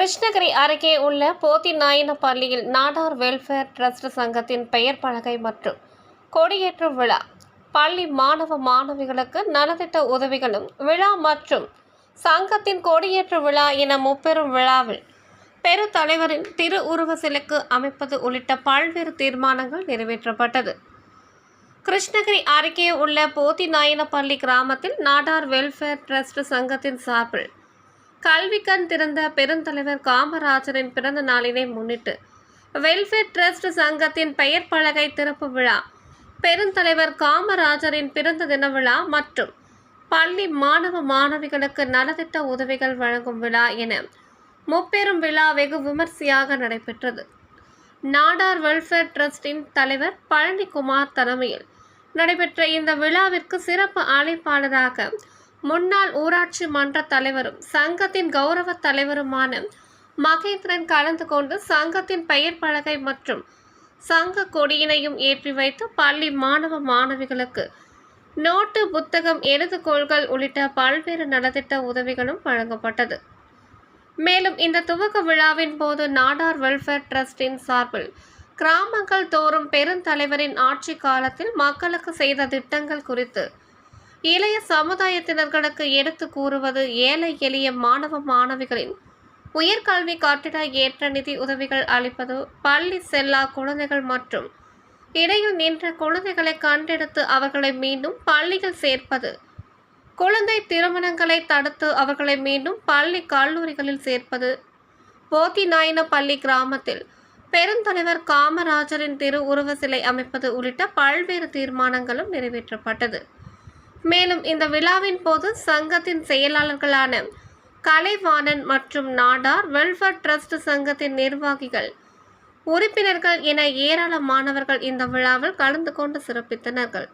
கிருஷ்ணகிரி அருகே உள்ள போத்தி நாயன பள்ளியில் நாடார் வெல்ஃபேர் ட்ரஸ்ட் சங்கத்தின் பெயர் பலகை மற்றும் கொடியேற்றும் விழா. பள்ளி மாணவ மாணவிகளுக்கு நலத்திட்ட உதவிகளும் விழா மற்றும் சங்கத்தின் கொடியேற்று விழா என முப்பெரும் விழாவில் பெருத்தலைவரின் திரு உருவ சிலைக்கு அமைப்பது உள்ளிட்ட பல்வேறு தீர்மானங்கள் நிறைவேற்றப்பட்டது. கிருஷ்ணகிரி அருகே உள்ள போத்தி நாயனப்பள்ளி கிராமத்தில் நாடார் வெல்ஃபேர் ட்ரஸ்ட் சங்கத்தின் சார்பில் கல்விக்கண் திறந்த பெருந்தலைவர் காமராஜரின் பிறந்த நாளினை முன்னிட்டு வெல்ஃபேர் ட்ரஸ்ட் சங்கத்தின் பெயர் பலகை திறப்பு விழா பெருந்தலைவர் காமராஜரின் பிறந்த தின விழா மற்றும் பள்ளி மாணவ மாணவிகளுக்கு நலத்திட்ட உதவிகள் வழங்கும் விழா என முப்பெரும் விழா வெகு விமர்சையாக நடைபெற்றது. நாடார் வெல்ஃபேர் ட்ரஸ்டின் தலைவர் பழனிக்குமார் தலைமையில் நடைபெற்ற இந்த விழாவிற்கு சிறப்பு அழைப்பாளராக முன்னாள் ஊராட்சி மன்ற தலைவரும் சங்கத்தின் கௌரவ தலைவருமான மகேந்திரன் கலந்து கொண்டு சங்கத்தின் பெயர் பலகை மற்றும் சங்க கொடியினையும் ஏற்றி வைத்து பள்ளி மாணவ மாணவிகளுக்கு நோட்டு புத்தகம் எழுதுகோள்கள் உள்ளிட்ட பல்வேறு நலத்திட்ட உதவிகளும் வழங்கப்பட்டது. மேலும் இந்த துவக்க விழாவின் போது நாடார் வெல்ஃபேர் ட்ரஸ்டின் சார்பில் கிராமங்கள் தோறும் பெருந்தலைவரின் ஆட்சி காலத்தில் மக்களுக்கு செய்த திட்டங்கள் குறித்து இளைய சமுதாயத்தினர்களுக்கு எடுத்து கூறுவது ஏழை எளிய மாணவ மாணவிகளின் உயர்கல்வி கட்டிட ஏற்ற நிதி உதவிகள் அளிப்பது பள்ளி செல்லா குழந்தைகள் மற்றும் இடையில் நின்ற குழந்தைகளை கண்டெடுத்து அவர்களை மீண்டும் பள்ளியில் சேர்ப்பது குழந்தை திருமணங்களை தடுத்து அவர்களை மீண்டும் பள்ளி கல்லூரிகளில் சேர்ப்பது போத்தி நாயன பள்ளி கிராமத்தில் பெருந்தலைவர் காமராஜரின் திரு உருவ சிலை அமைப்பது உள்ளிட்ட பல்வேறு தீர்மானங்களும் நிறைவேற்றப்பட்டது. மேலும் இந்த விழாவின் போது சங்கத்தின் செயலாளர்களான கலைவாணன் மற்றும் நாடார் வெல்ஃபேர் ட்ரஸ்ட் சங்கத்தின் நிர்வாகிகள் உறுப்பினர்கள் என ஏராளமானவர்கள் இந்த விழாவில் கலந்து கொண்டு சிறப்பித்தனர்கள்